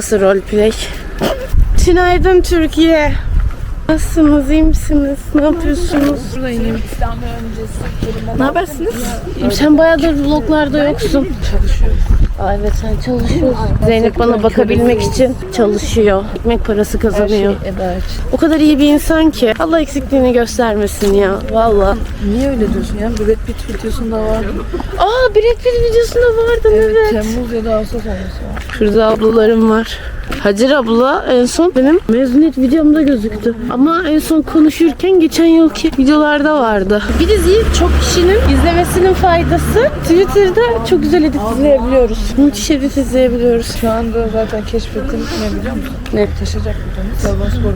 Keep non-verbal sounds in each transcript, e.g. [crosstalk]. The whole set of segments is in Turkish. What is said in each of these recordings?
Nasıl roleplay? Günaydın Türkiye. Nasılsınız, iyi misiniz? Ne yapıyorsunuz? Ne habersiniz? Sen bayağıdır vloglarda yoksun. Çalışıyorum. Aa, evet sen çalışıyorsun. Zeynep bana bakabilmek için çalışıyor. Ekmek parası kazanıyor. Eda için. O kadar iyi bir insan ki. Allah eksikliğini göstermesin ya. Valla. Niye öyle diyorsun ya? Brad Pitt videosunda vardı. Aa Brad Pitt videosunda vardı evet. Temmuz ya da Ağustos olması. Şurada ablalarım var. Hacer abla en son benim mezuniyet videomda gözüktü. Ama en son konuşurken geçen yılki videolarda vardı. Bir diziyi çok kişinin izlemesinin faydası Twitter'da çok güzel edit izleyebiliyoruz. Müthiş edit izleyebiliyoruz. Şu anda zaten keşfettim ne biliyor musun? Ne? Taşacak bir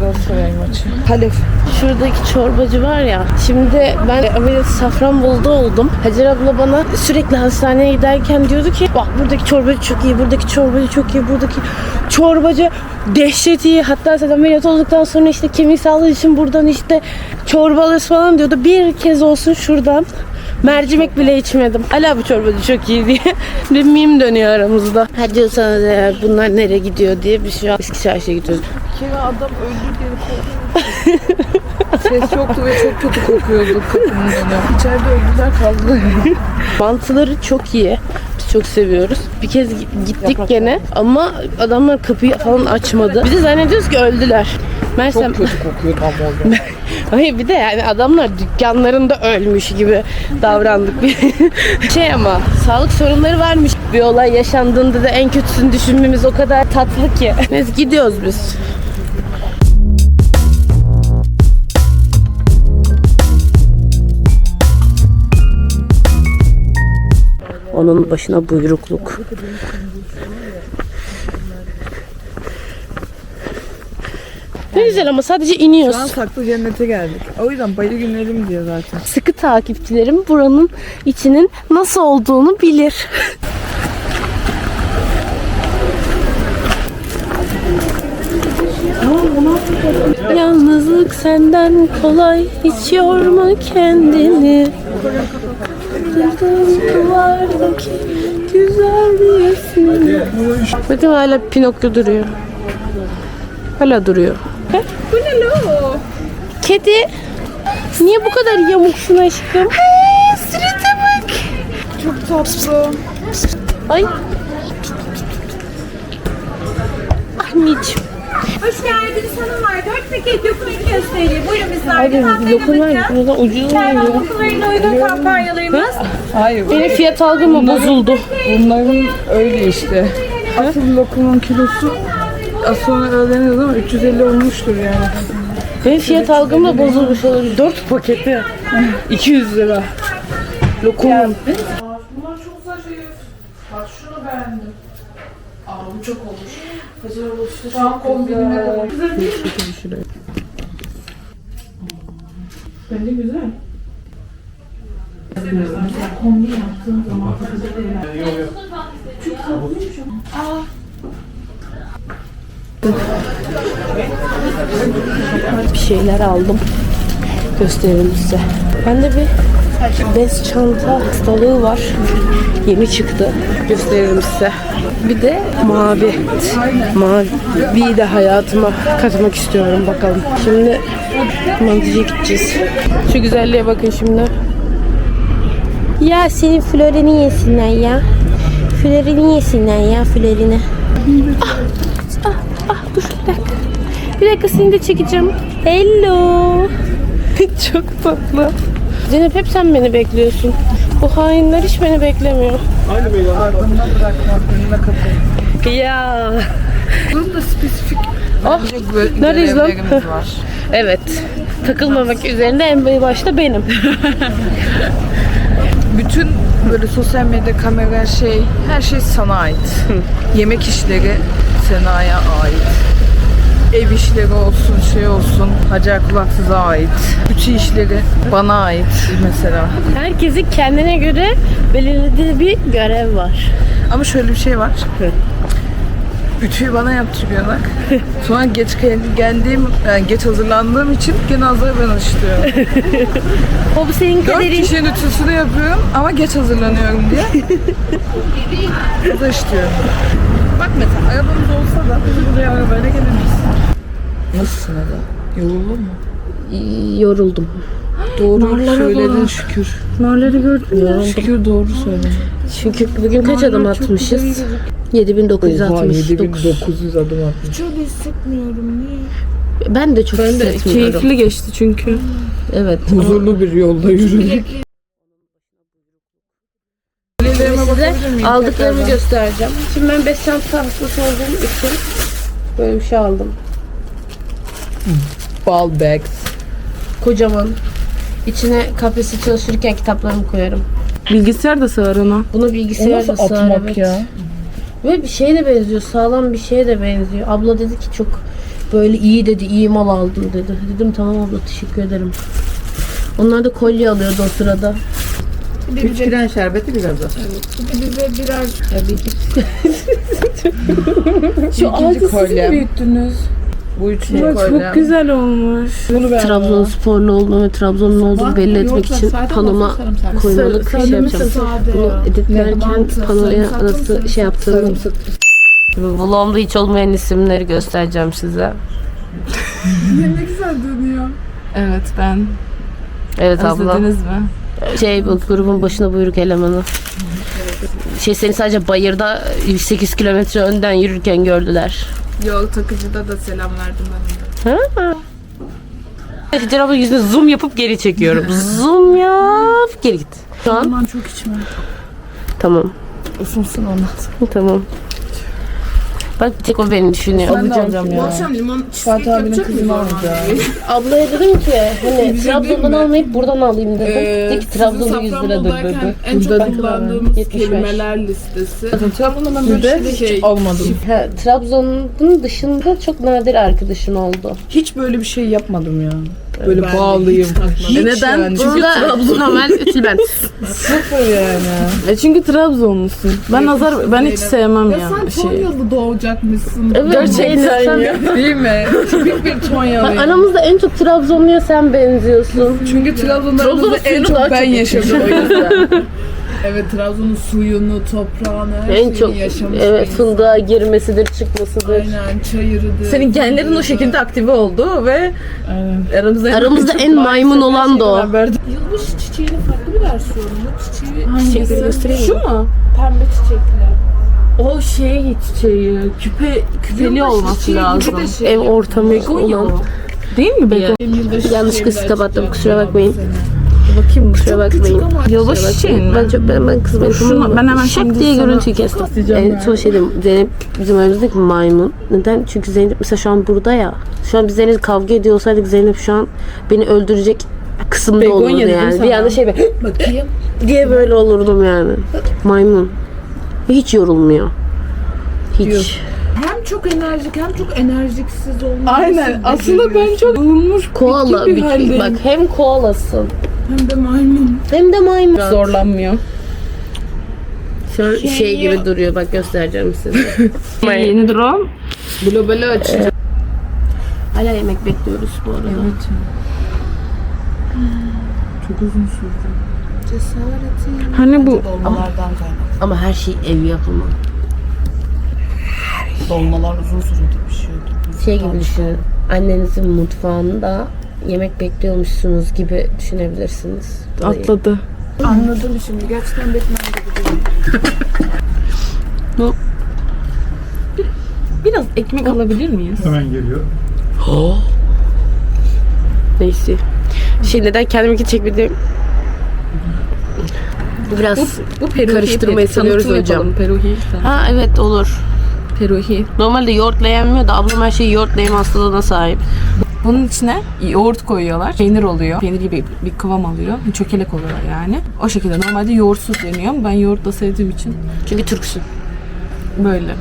Galatasaray maçı. Halef. Şuradaki çorbacı var ya. Şimdi ben ameliyat Safranbolu'da oldum. Hacer abla bana sürekli hastaneye giderken diyordu ki bak buradaki çorbacı çok iyi, buradaki çorbacı çok iyi, buradaki çorbacı dehşet iyi. Hatta sen ameliyat olduktan sonra işte kemik sağlığı için buradan işte çorba alırız falan diyordu. Bir kez olsun şuradan mercimek bile içmedim. Ala bu çorbacı çok iyi diye. [laughs] Bir meme dönüyor aramızda. Ha diyorsanız eğer bunlar nereye gidiyor diye bir şey eski çarşıya gidiyoruz. Bir kere adam öldü diye korktum. Ses yoktu ve çok kötü kokuyordu kapının önü. İçeride öldüler kaldılar. [laughs] Mantıları çok iyi. Biz çok seviyoruz. Bir kez gi- gittik gene ama adamlar kapıyı falan açmadı. Biz de zannediyoruz ki öldüler. Mersem Çok kötü kokuyordu ama orada. [laughs] Hayır bir de yani adamlar dükkanlarında ölmüş gibi davrandık. [laughs] şey ama sağlık sorunları varmış. Bir olay yaşandığında da en kötüsünü düşünmemiz o kadar tatlı ki. [laughs] Neyse gidiyoruz biz. Onun başına buyrukluk. Ne güzel ama sadece iniyoruz. Şu an saklı cennete geldik. O yüzden bayı günlerim diye zaten. Sıkı takipçilerim buranın içinin nasıl olduğunu bilir. Yalnızlık senden kolay hiç yorma kendini. Kırdığım duvardaki güzel resmini. Bakın hala Pinokyo duruyor. Hala duruyor. Bu ne lo? Kedi. Niye bu kadar yamuksun aşkım? Sırıta bak. Çok tatlı. Ay. Anneciğim. Hoş geldiniz hanımlar. Dört paket lokumunu göstereyim. Buyurun bizler. Hadi lokum var mı? Buradan ucuz Kervan oluyor. lokumlarına uygun kampanyalarımız. Hayır. Benim fiyat algım mı bozuldu? Bunların öyle işte. Asıl lokumun kilosu az sonra öğreniyoruz ama 350 olmuştur yani. Benim fiyat algım da bozulmuş olabilir. 4 paketi. 200 lira. Lokum. Bunlar çok zarif. Bak şunu beğendim. Aa bu çok olmuş. Güzel olmuş. Şu an kombinime de Güzel değil mi? Bence güzel. Bir şeyler aldım. Gösteririm size. Bende bir bez çanta hastalığı var. Yeni çıktı. Gösteririm size. Bir de mavi. Mavi de hayatıma katmak istiyorum bakalım. Şimdi mantıcıya gideceğiz. Şu güzelliğe bakın şimdi. Ya senin florini yesinler ya. Florini yesinler ya florini. Ah, ah, dur bir dakika. Bir dakika seni de çekeceğim. Hello. [laughs] Çok tatlı. Zeynep hep sen beni bekliyorsun. Bu hainler hiç beni beklemiyor. Ardında bırakmak, önüne kapı. Ya. Bunun da spesifik Oh, neredeyiz lan? [laughs] Evet. Takılmamak üzerinde en başta benim. [laughs] Bütün böyle sosyal medya kamera şey her şey sana ait. [laughs] Yemek işleri Sena'ya ait. Ev işleri olsun şey olsun Hacer Kulaksız'a ait. Ütü işleri bana ait mesela. Herkesin kendine göre belirlediği bir görev var. Ama şöyle bir şey var. Ütüyü bana yaptırıyorlar. [laughs] Sonra geç gel- geldiğim, yani geç hazırlandığım için azları ben alıştırıyorum. [laughs] O bu senin Dört kaderin. kişinin ütüsünü yapıyorum ama geç hazırlanıyorum diye. [laughs] O da işliyorum. Bak Mesela arabamız olsa da biz buraya arabayla gelemeyiz. Nasılsın Eda? Yoruldun mu? Yoruldum. Doğru söyledin şükür. Narları gördün mü? Şükür doğru söyledin. Çünkü bugün kaç adım atmışız? 7969. 7900 adım atmış. Ben de çok hissetmiyorum. geçti çünkü. Evet. Huzurlu bir yolda yürüdük. Size aldıklarımı göstereceğim. Şimdi ben 5 çanta hastası olduğum için böyle bir şey aldım. Ball bags. Kocaman. İçine kafesi çalışırken kitaplarımı koyarım. Bilgisayar da sığar ona. Bunu bilgisayarda Nasıl sığar atmak evet. ya? Ve bir şeye de benziyor. Sağlam bir şeye de benziyor. Abla dedi ki çok böyle iyi dedi. iyi mal aldın dedi. Dedim tamam abla teşekkür ederim. Onlar da kolye alıyordu o sırada. Üç giren şerbeti biraz da. [laughs] Şu ağacı siz mi kolyem. büyüttünüz? Bu üçüncü Bak kolyem. çok güzel olmuş. Bunu ben Trabzonsporlu olduğumu ve Trabzon'un olduğunu belli etmek için panoma koymalık şey yapacağım. Bunu editlerken panoya nasıl şey yaptığımı Vlogumda hiç olmayan isimleri göstereceğim size. [laughs] Evet ben. Evet abla. Özlediniz mi? Şey bu grubun başına buyruk elemanı. Şey seni sadece bayırda 108 kilometre önden yürürken gördüler. Yol takıcıda da selam verdim ben. Hacer abla yüzüne zoom yapıp geri çekiyorum. [laughs] zoom yap geri git. Şu an Aman çok içme. tamam. Isınsın ondan. Tamam. Bak bir tek o beni düşünüyor. Ben de alacağım ya. limon Fatih abinin kızını alacağım. [laughs] Ablaya dedim ki hani Trabzon'dan almayıp buradan alayım dedim. Ee, dedi ki Trabzon'da 100 liradır dedi. En çok kullandığımız 75. kelimeler listesi. Trabzon'da ben böyle Bir de hiç şey- almadım. Ha, Trabzon'un dışında çok nadir arkadaşım oldu. Hiç böyle bir şey yapmadım ya. Böyle Ben bağlıyım. hiç E neden? Yani. Çünkü normal [laughs] ütül ben. sıfır yani. E çünkü Trabzonlusun. Ben nazar ben hiç sevmem ya, Sen şey. Tonyalı doğacakmışsın. Evet, Gerçekten sen- ya. Değil mi? Tipik bir Bak, Tonyalıyım. aramızda en çok Trabzonlu'ya sen benziyorsun. Çünkü Trabzon'da en çok ben yaşadım o yüzden. [laughs] Evet Trabzon'un suyunu, toprağını, her En şeyini çok yaşamış evet bir insan. fındığa girmesidir, çıkmasıdır. Aynen çayırıdır. Senin genlerin o şekilde aktive oldu ve aramızda en Aramızda en maymun olan da o. Yılbaşı çiçeğinin farklı bir versiyonu. Çiçeği Çiçekleri göstereyim mi? Şu mu? pembe çiçekli. O şey çiçeği. Küpe küpeli olması çiçeği lazım. de şey. Ev ortamı olan. Değil mi Beko? Benim yılbaşı Yanlışlıkla çiçeği size kapattım bile kusura bakmayın. açacağım Bakayım. Kusura bakmayın. Bakmayın. mi? Ben çok ben, ben tamam mı? ben hemen Şak şimdi diye sana görüntüyü kestim. En son şey dedim. Zeynep bizim aramızdaki maymun. Neden? Çünkü Zeynep mesela şu an burada ya. Şu an biz Zeynep kavga ediyor olsaydık Zeynep şu an beni öldürecek kısımda Begonya olurdu dedim yani. sana. Bir anda şey be Bakayım. diye böyle olurdum yani. Maymun. Hiç yorulmuyor. Hiç. Hem çok enerjik hem çok enerjiksiz olması. Aynen. Aslında ben çok Bulunmuş Koala. bir bir- haldeyim. bak hem koalasın Hem de maymun. hem de maymun. zorlanmıyor. Şu an şey gibi duruyor. Bak göstereceğim size. [laughs] Yeni durum. globali açacağım. Hala yemek bekliyoruz bu arada. Çok uzun sürdü. Cesaretin. Hani bu Dolmalardan kaynak. Ama her şey ev yapımı. Dolmalar uzun sürede pişiyordu. Şey gibi düşünün. Annenizin mutfağında yemek bekliyormuşsunuz gibi düşünebilirsiniz. Burayı. atladı. Anladım şimdi. Gerçekten Batman gibi. [laughs] Biraz ekmek alabilir miyiz? Hemen geliyor. [gasps] Neyse. Şey neden kendimki çekmediğim bu biraz Bu peruhi. Karıştırmayı seviyoruz Tanıtım hocam. yapalım, Peruhi. ha evet olur. Peruhi. Normalde yoğurtla yenmiyor da ablam her şeyi yoğurtla yeme hastalığına sahip. Bunun içine yoğurt koyuyorlar. Peynir oluyor. Peynir gibi bir kıvam alıyor. Çökelek oluyor yani. O şekilde. Normalde yoğurtsuz yeniyor ama ben yoğurtla sevdiğim için Çünkü Türksün. böyle.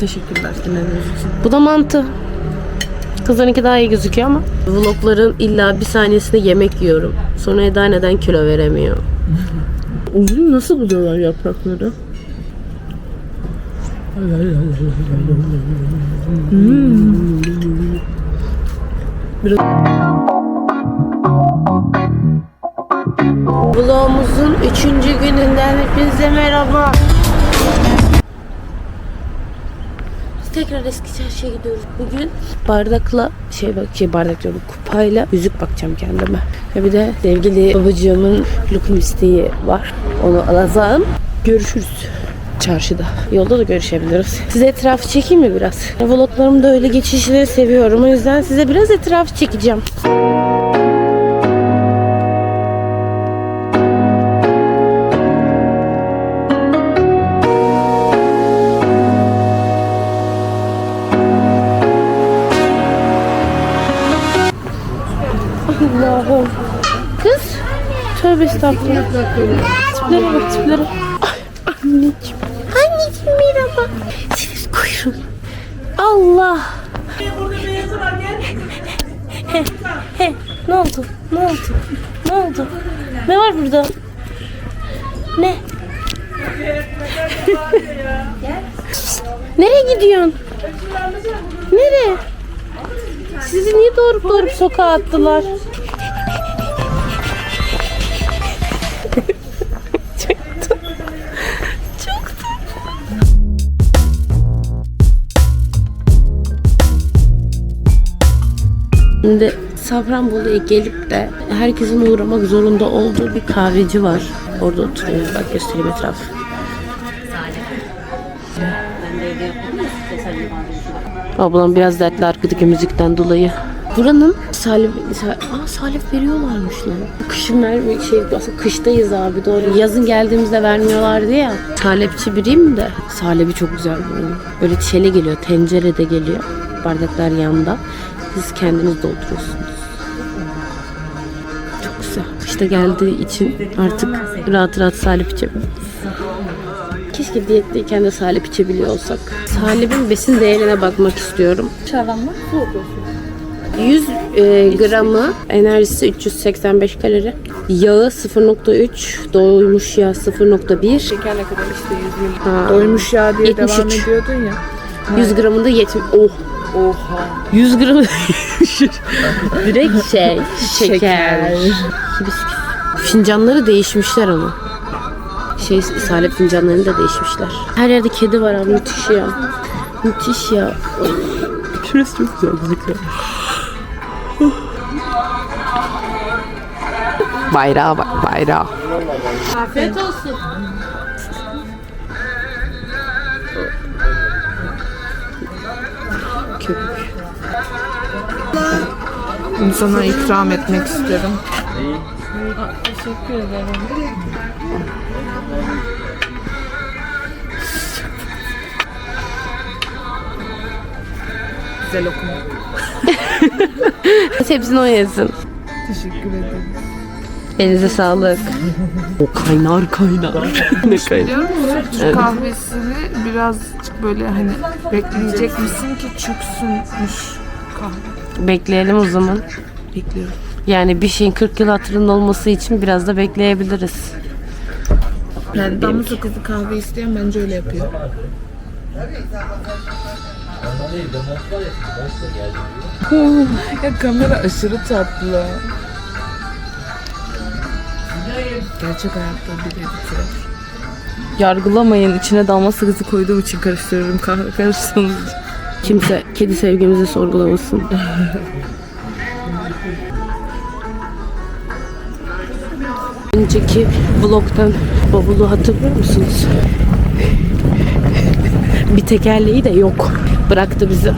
Teşekkürler dinlediğiniz için. Bu da mantı. Kızlarınki daha iyi gözüküyor ama. Vlogların illa bir saniyesinde yemek yiyorum. Sonra Eda neden kilo veremiyor? Uzun nasıl buluyorlar yaprakları? Vlogumuzun üçüncü gününden hepinize merhaba. tekrar eski çarşıya gidiyoruz. Bugün bardakla şey bak şey bardak diyorum kupayla yüzük bakacağım kendime. Ve bir de sevgili babacığımın lokum isteği var. Onu alacağım. Görüşürüz çarşıda. Yolda da görüşebiliriz. Size etrafı çekeyim mi biraz? Vloglarımda öyle geçişleri seviyorum. O yüzden size biraz etrafı çekeceğim. Allah'ım. Kız. Tövbe estağfurullah. Tiplere bak tiplere. Ay. Anneciğim Allah. He, he. Ne oldu? Ne oldu? Ne oldu? Ne var burada? Ne? Nereye gidiyorsun? Nereye? Sizi niye doğurup doğurup sokağa attılar? Şimdi Safranbolu'ya gelip de herkesin uğramak zorunda olduğu bir kahveci var. Orada oturuyoruz. Bak göstereyim etrafı. Ablam biraz dertli arkadaki müzikten dolayı. Buranın salep, sal, aa, salep veriyorlarmış lan. Kışın vermiyor şey aslında kıştayız abi doğru. Yazın geldiğimizde vermiyorlardı ya. Salepçi biriyim de salebi çok güzel buranın. Böyle çele geliyor, tencerede geliyor. Bardaklar yanında. Siz kendiniz dolduruyorsunuz. Çok güzel. Kışta geldiği için artık rahat rahat salep içebiliyoruz. Keşke diyetteyken de salep içebiliyor olsak. Salep'in besin değerine bakmak istiyorum. Çaranma. 100 e, gramı enerjisi 385 kalori. Yağı 0.3, doymuş yağ 0.1. Şekerle kadar işte 100 ml. Ha, Doymuş ya diye 73. devam ediyordun ya. 100 gramında 70. Oh. Oha. 100 gramı [laughs] direkt şey şeker. Fincanları değişmişler ama. Şey salep fincanlarını da değişmişler. Her yerde kedi var abi müthiş ya. Müthiş ya. Şurası çok güzel gözüküyor. Bayrağa bak bayrağa. Afiyet olsun. Köpük. Bunu sana ikram etmek isterim. Güzel okuma. [laughs] Hepsini o yesin. Teşekkür ederim. Elinize sağlık. O kaynar kaynar. ne kaynar. Türk kahvesini birazcık böyle hani bekleyecek misin ki çöksünmüş kahve. Bekleyelim o zaman. Bekliyorum. Yani bir şeyin 40 yıl hatırında olması için biraz da bekleyebiliriz. Yani damla sakızlı kahve isteyen bence öyle yapıyor. ya kamera aşırı tatlı. Gerçek hayatta bile bitirir. Yargılamayın. içine damla sakızı koyduğum için karıştırıyorum kahve karıştırsanız. Kimse kedi sevgimizi sorgulamasın. Önceki vlogtan bavulu hatırlıyor musunuz? Bir tekerleği de yok. Bıraktı bizi.